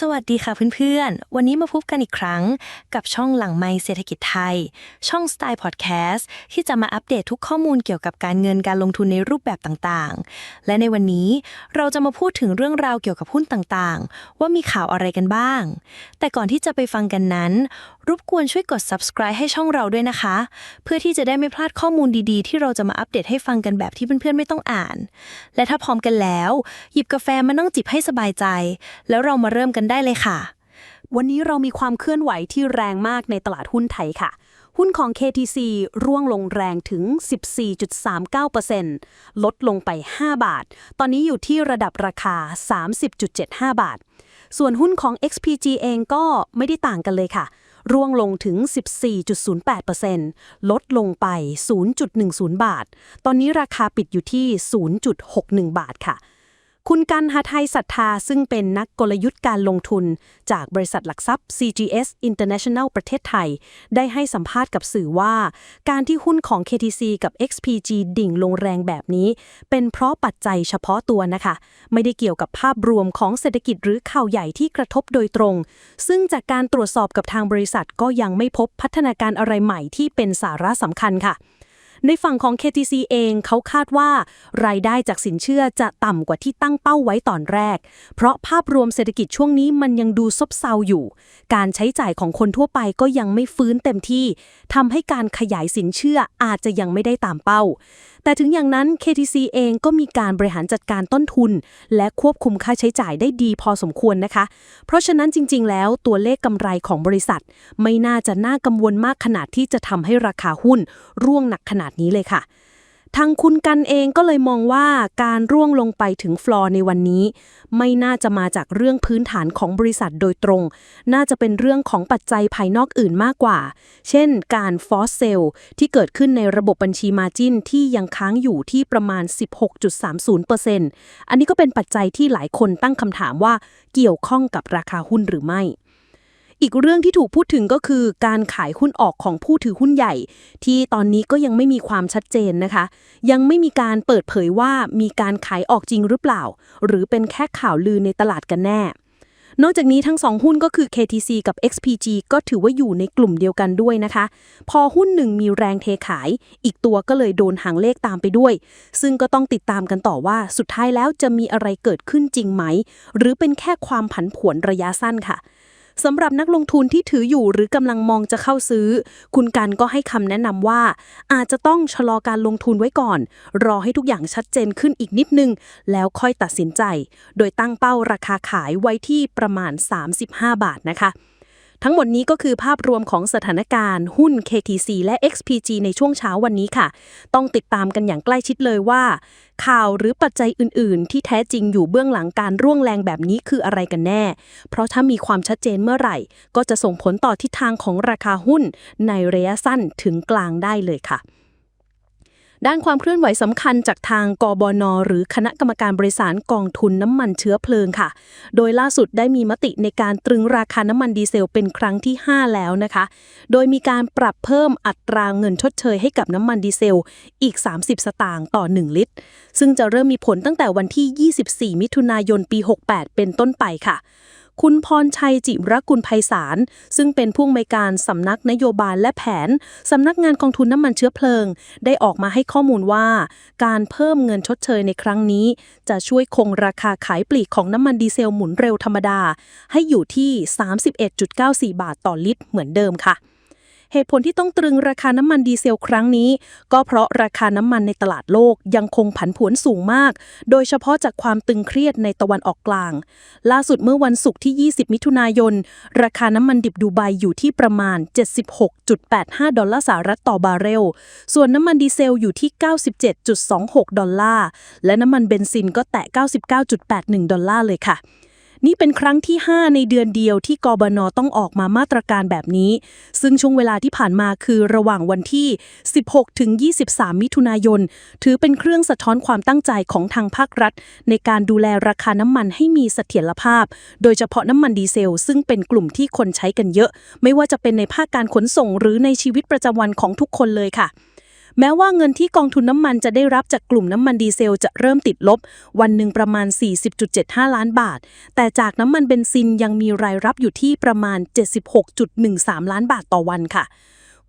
สวัสดีค่ะเพื่อนๆ วันนี้มาพบกันอีกครั้งกับช่องหลังไม้เศรษฐกิจไทย ช่องสไตล์พอดแคสต์ที่จะมาอัปเดตทุกข้อมูลเกี่ยวกับการเงินการลงทุนในรูปแบบต่างๆ และในวันนี้เราจะมาพูดถึงเรื่องราวเกี่ยวกับหุ้นต่างๆ ว่ามีข่าวอะไรกันบ้าง แต่ก่อนที่จะไปฟังกันนั้น รบกวนช่วยกด subscribe ให้ช่องเราด้วยนะคะ เพื่อที่จะได้ไม่พลาดข้อมูลดีๆ ที่เราจะมาอัปเดตให้ฟังกันแบบที่เพื่อนๆไม่ต้องอ่าน และถ้าพร้อมกันแล้ว หยิบกาแฟมานั่งจิบให้สบายใจ แล้วเรามาเริ่มกันได้เลยค่ะ วันนี้เรามีความเคลื่อนไหวที่แรงมากในตลาดหุ้นไทยค่ะหุ้นของ KTC ร่วงลงแรงถึง 14.39%ลดลงไป 5 บาท ตอนนี้อยู่ที่ระดับราคา 30.75 บาท ส่วนหุ้นของ XPG เองก็ไม่ได้ต่างกันเลยค่ะ ร่วงลงถึง 14.08%ลดลงไป 0.10 บาท ตอนนี้ราคาปิดอยู่ที่ 0.61 บาทค่ะ คุณกันหาไทยศรัทธาซึ่งเป็นนักกลยุทธ์การลงทุน จากบริษัทหลักทรัพย์ CGS International ประเทศไทย ได้ให้สัมภาษณ์กับสื่อว่า การที่หุ้นของ KTC กับ XPG ดิ่งลงแรงแบบนี้ เป็นเพราะปัจจัยเฉพาะตัวนะคะ ไม่ได้เกี่ยวกับภาพรวมของเศรษฐกิจหรือข่าวใหญ่ที่กระทบโดยตรง ซึ่งจากการตรวจสอบกับทางบริษัทก็ยังไม่พบพัฒนาการอะไรใหม่ที่เป็นสาระสำคัญค่ะ ในฝั่งของ KTC เองเขาคาดว่า รายได้จากสินเชื่อจะต่ำกว่าที่ตั้งเป้าไว้ตอนแรก เพราะภาพรวมเศรษฐกิจช่วงนี้มันยังดูซบเซาอยู่ การใช้จ่ายของคนทั่วไปก็ยังไม่ฟื้นเต็มที่ทำให้การขยายสินเชื่ออาจจะยังไม่ได้ตามเป้า แต่ถึงอย่างนั้น KTC เองก็มีการบริหารจัดการต้นทุน และควบคุมค่าใช้จ่ายได้ดีพอสมควรนะคะ เพราะฉะนั้นจริง ๆ แล้วตัวเลขกำไรของบริษัท ไม่น่าจะน่ากังวลมากขนาดที่จะทำให้ราคาหุ้นร่วงหนักขนาดนี้เลยค่ะ ทางคุณกันเองก็เลยมองว่าการร่วงลงไปถึงฟลอร์ในวันนี้ ไม่น่าจะมาจากเรื่องพื้นฐานของบริษัทโดยตรง น่าจะเป็นเรื่องของปัจจัยภายนอกอื่นมากกว่า เช่น การฟอสเซลที่เกิดขึ้นในระบบบัญชีมาจินที่ยังค้างอยู่ที่ประมาณ 16.30%อันนี้ก็เป็นปัจจัยที่หลายคนตั้งคำถามว่าเกี่ยวข้องกับราคาหุ้นหรือไม่ อีกเรื่องที่ถูกพูดถึงก็คือการขายหุ้นออกของผู้ถือหุ้นใหญ่ ที่ตอนนี้ก็ยังไม่มีความชัดเจนนะคะ ยังไม่มีการเปิดเผยว่ามีการขายออกจริงหรือเปล่า หรือเป็นแค่ข่าวลือในตลาดกันแน่ นอกจากนี้ทั้งสองหุ้นก็คือ KTC กับ XPG ก็ถือว่าอยู่ในกลุ่มเดียวกันด้วยนะคะ พอหุ้นหนึ่งมีแรงเทขาย อีกตัวก็เลยโดนหางเลขตามไปด้วย ซึ่งก็ต้องติดตามกันต่อว่าสุดท้ายแล้วจะมีอะไรเกิดขึ้นจริงไหม หรือเป็นแค่ความผันผวนระยะสั้นค่ะ สำหรับนักลงทุนที่ถืออยู่หรือกำลังมองจะเข้าซื้อ คุณกันก็ให้คำแนะนำว่า อาจจะต้องชะลอการลงทุนไว้ก่อน รอให้ทุกอย่างชัดเจนขึ้นอีกนิดนึง แล้วค่อยตัดสินใจ โดยตั้งเป้าราคาขายไว้ที่ประมาณ 35 บาทนะคะ ทั้งหมดนี้ก็คือภาพรวมของสถานการณ์หุ้น KTC และ XPG ในช่วงเช้าวันนี้ค่ะ ต้องติดตามกันอย่างใกล้ชิดเลยว่า ข่าวหรือปัจจัยอื่น ๆ ที่แท้จริงอยู่เบื้องหลังการร่วงแรงแบบนี้คืออะไรกันแน่ เพราะถ้ามีความชัดเจนเมื่อไหร่ ก็จะส่งผลต่อทิศทางของราคาหุ้นในระยะสั้นถึงกลางได้เลยค่ะ ด้านความเคลื่อนไหวสำคัญจากทางกบน หรือคณะกรรมการบริษัทกองทุนน้ำมันเชื้อเพลิงค่ะ โดยล่าสุดได้มีมติในการตรึงราคาน้ำมันดีเซลเป็นครั้งที่ 5 แล้วนะคะ โดยมีการปรับเพิ่มอัตราเงินชดเชยให้กับน้ำมันดีเซลอีก 30 สตางค์ต่อ 1 ลิตร ซึ่งจะเริ่มมีผลตั้งแต่วันที่ 24 มิถุนายนปี 68 เป็นต้นไปค่ะ คุณพรชัยจิรกุลไพศาล ซึ่งเป็นผู้อำนวยการสำนักนโยบายและแผน สำนักงานกองทุนน้ำมันเชื้อเพลิง ได้ออกมาให้ข้อมูลว่า การเพิ่มเงินชดเชยในครั้งนี้ จะช่วยคงราคาขายปลีกของน้ำมันดีเซลหมุนเร็วธรรมดา ให้อยู่ที่ 31.94 บาทต่อลิตรเหมือนเดิมค่ะ เหตุผลที่ต้องตรึงราคาน้ำมันดีเซลครั้งนี้ ก็เพราะราคาน้ำมันในตลาดโลกยังคงผันผวนสูงมาก โดยเฉพาะจากความตึงเครียดในตะวันออกกลาง ล่าสุดเมื่อวันศุกร์ที่ 20 มิถุนายน ราคาน้ำมันดิบดูไบอยู่ที่ประมาณ 76.85 ดอลลาร์สหรัฐต่อบาร์เรล ส่วนน้ำมันดีเซลอยู่ที่ 97.26 ดอลลาร์ และน้ำมันเบนซินก็แตะ 99.81 ดอลลาร์เลยค่ะ นี่เป็นครั้งที่ 5 ในเดือนเดียวที่กบนต้องออกมามาตรการแบบนี้ ซึ่งช่วงเวลาที่ผ่านมาคือระหว่างวันที่ 16 ถึง 23 มิถุนายน ถือเป็นเครื่องสะท้อนความตั้งใจของทางภาครัฐ ในการดูแลราคาน้ำมันให้มีเสถียรภาพ โดยเฉพาะน้ำมันดีเซล ซึ่งเป็นกลุ่มที่คนใช้กันเยอะ ไม่ว่าจะเป็นในภาคการขนส่งหรือในชีวิตประจำวันของทุกคนเลยค่ะ แม้ว่าเงินที่กองทุนน้ำมันจะได้รับจากกลุ่มน้ำมันดีเซลจะเริ่มติดลบ วันหนึ่งประมาณ 40.75 ล้านบาท แต่จากน้ำมันเบนซินยังมีรายรับอยู่ที่ประมาณ 76.13 ล้านบาทต่อวันค่ะ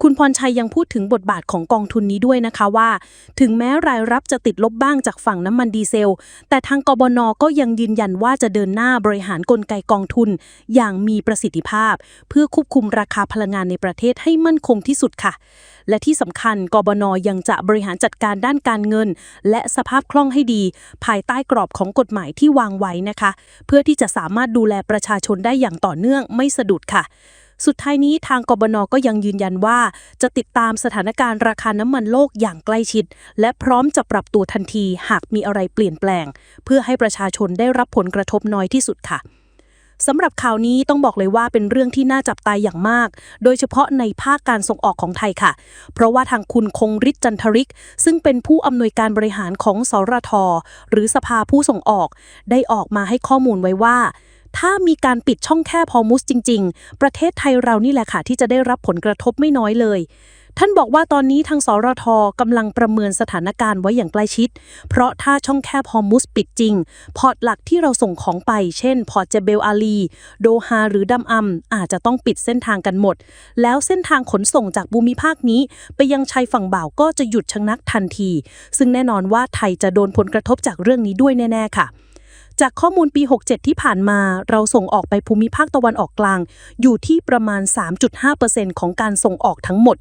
คุณพรชัยยังพูดถึงบทบาทของกองทุนนี้ด้วยนะคะว่า ถึงแม้รายรับจะติดลบบ้างจากฝั่งน้ำมันดีเซล แต่ทางกบนก็ยังยืนยันว่าจะเดินหน้าบริหารกลไกกองทุน อย่างมีประสิทธิภาพ เพื่อควบคุมราคาพลังงานในประเทศให้มั่นคงที่สุดค่ะ และที่สำคัญกบนยังจะบริหารจัดการด้านการเงิน และสภาพคล่องให้ดี ภายใต้กรอบของกฎหมายที่วางไว้นะคะ เพื่อที่จะสามารถดูแลประชาชนได้อย่างต่อเนื่องไม่สะดุดค่ะ สุดท้ายนี้ทางกบนก็ยังยืนยันว่า จะติดตามสถานการณ์ราคาน้ำมันโลกอย่างใกล้ชิด และพร้อมจะปรับตัวทันทีหากมีอะไรเปลี่ยนแปลง เพื่อให้ประชาชนได้รับผลกระทบน้อยที่สุดค่ะสำหรับข่าวนี้ต้องบอกเลยว่าเป็นเรื่องที่น่าจับตายอย่างมาก โดยเฉพาะในภาคการส่งออกของไทยค่ะ เพราะว่าทางคุณคงฤทธิ์จันทริก ซึ่งเป็นผู้อำนวยการบริหารของสรท หรือสภาผู้ส่งออก ได้ออกมาให้ข้อมูลไว้ว่า ถ้ามีการปิดช่องแคบฮอร์มุสจริง ๆ ประเทศไทยเรานี่แหละค่ะที่จะได้รับผลกระทบไม่น้อยเลย ท่านบอกว่าตอนนี้ทางสรทกำลังประเมินสถานการณ์ไว้อย่างใกล้ชิด เพราะถ้าช่องแคบฮอร์มุสปิดจริง พอร์ตหลักที่เราส่งของไป เช่น พอร์ตเจเบลอาลี โดฮาหรือดัมอัม อาจจะต้องปิดเส้นทางกันหมด แล้วเส้นทางขนส่งจากภูมิภาคนี้ ไปยังชายฝั่งบ่าวก็จะหยุดชะงักทันที ซึ่งแน่นอนว่าไทยจะโดนผลกระทบจากเรื่องนี้ด้วยแน่ๆค่ะ จากข้อมูลปี 67 ที่ผ่านมา เราส่งออกไปภูมิภาคตะวันออกกลาง อยู่ที่ประมาณ 3.5%ของการส่งออกทั้งหมด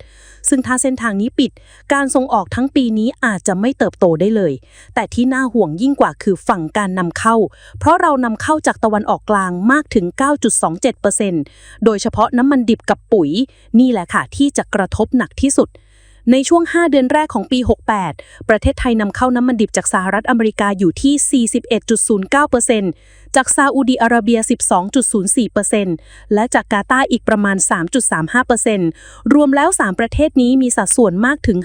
ซึ่งถ้าเส้นทางนี้ปิด การส่งออกทั้งปีนี้อาจจะไม่เติบโตได้เลย แต่ที่น่าห่วงยิ่งกว่าคือฝั่งการนำเข้า เพราะเรานำเข้าจากตะวันออกกลางมากถึง 9.27%โดยเฉพาะน้ำมันดิบกับปุ๋ย นี่แหละค่ะที่จะกระทบหนักที่สุด ในช่วง 5 เดือนแรกของปี 68 ประเทศไทยนำเข้าน้ำมันดิบจากสหรัฐอเมริกาอยู่ที่ 41.09%จากซาอุดีอาระเบีย 12.04%และจากกาตาร์อีกประมาณ 3.35%รวมแล้ว 3 ประเทศนี้มีสัดส่วนมากถึง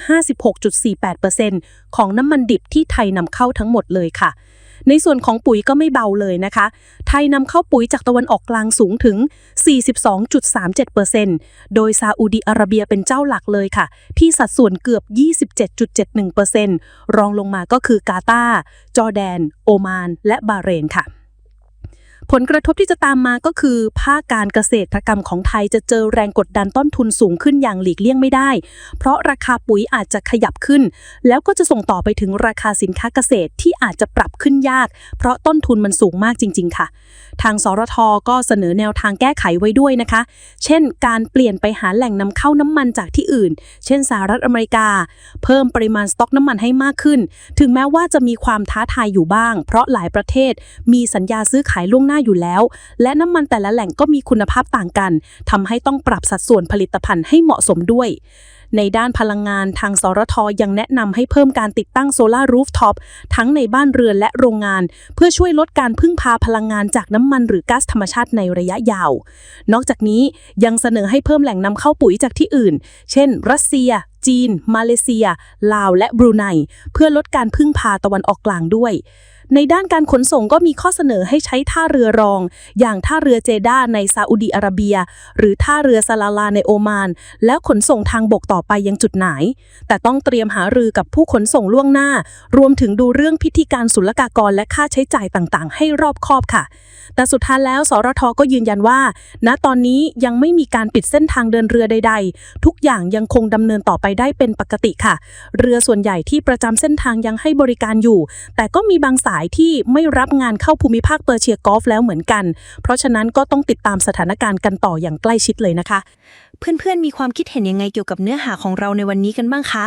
56.48%ของน้ำมันดิบที่ไทยนำเข้าทั้งหมดเลยค่ะ ในส่วนของปุ๋ยก็ไม่เบาเลยนะคะ ไทยนำเข้าปุ๋ยจากตะวันออกกลางสูงถึง 42.37%โดยซาอุดีอาระเบียเป็นเจ้าหลักเลยค่ะ ที่สัดส่วนเกือบ 27.71%รองลงมาก็คือกาตาร์จอร์แดน โอมาน และบาเรนค่ะ ผลกระทบที่จะตามมาก็คือ ภาคการเกษตรกรรมของไทยจะเจอแรงกดดันต้นทุนสูงขึ้นอย่างหลีกเลี่ยงไม่ได้ เพราะราคาปุ๋ยอาจจะขยับขึ้น แล้วก็จะส่งต่อไปถึงราคาสินค้าเกษตรที่อาจจะปรับขึ้นยาก เพราะต้นทุนมันสูงมากจริง ๆ ค่ะ ทางสรทก็เสนอแนวทางแก้ไขไว้ด้วยนะคะ เช่น การเปลี่ยนไปหาแหล่งนำเข้าน้ำมันจากที่อื่น เช่นสหรัฐอเมริกา เพิ่มปริมาณสต็อกน้ำมันให้มากขึ้น ถึงแม้ว่าจะมีความท้าทายอยู่บ้าง เพราะหลายประเทศมีสัญญาซื้อขายล่วงหน้าอยู่แล้ว และน้ำมันแต่ละแหล่งก็มีคุณภาพต่างกันทำให้ต้องปรับสัดส่วนผลิตภัณฑ์ให้เหมาะสมด้วย ในด้านพลังงานทางสรทยังแนะนำให้เพิ่มการติดตั้งโซลาร์รูฟท็อปทั้งในบ้านเรือนและโรงงาน เพื่อช่วยลดการพึ่งพาพลังงานจากน้ำมันหรือก๊าซธรรมชาติในระยะยาว นอกจากนี้ยังเสนอให้เพิ่มแหล่งนำเข้าปุ๋ยจากที่อื่น เช่น รัสเซียจีน มาเลเซีย ลาว และบรูไน เพื่อลดการพึ่งพาตะวันออกกลางด้วย ในด้านการขนส่งก็มีข้อเสนอให้ใช้ท่าเรือรอง อย่างท่าเรือเจด้าในซาอุดีอาระเบีย หรือท่าเรือซาลาลาในโอมาน แล้วขนส่งทางบกต่อไปยังจุดไหน แต่ต้องเตรียมหารือกับผู้ขนส่งล่วงหน้า รวมถึงดูเรื่องพิธีการศุลกากรและค่าใช้จ่ายต่างๆ ให้รอบคอบค่ะ แต่สุดท้ายแล้วสรทก็ยืนยันว่า ณตอนนี้ยังไม่มีการปิดเส้นทางเดินเรือใด ๆ ทุกอย่างยังคงดำเนินต่อไปได้เป็นปกติค่ะ เรือส่วนใหญ่ที่ประจำเส้นทางยังให้บริการอยู่ แต่ก็มีบางสายที่ไม่รับงานเข้าภูมิภาคเปอร์เชียกอล์ฟแล้วเหมือนกัน เพราะฉะนั้นก็ต้องติดตามสถานการณ์กันต่ออย่างใกล้ชิดเลยนะคะ เพื่อนๆ มีความคิดเห็นยังไงเกี่ยวกับเนื้อหาของเราในวันนี้กันบ้างคะ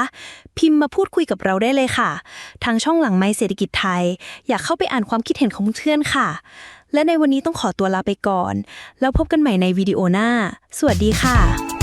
พิมพ์มาพูดคุยกับเราได้เลยค่ะ ทางช่องหลังไม้เศรษฐกิจไทย อยากเข้าไปอ่านความคิดเห็นของเพื่อนค่ะ และในวันนี้ต้องขอตัวลาไปก่อน แล้วพบกันใหม่ในวิดีโอหน้า สวัสดีค่ะ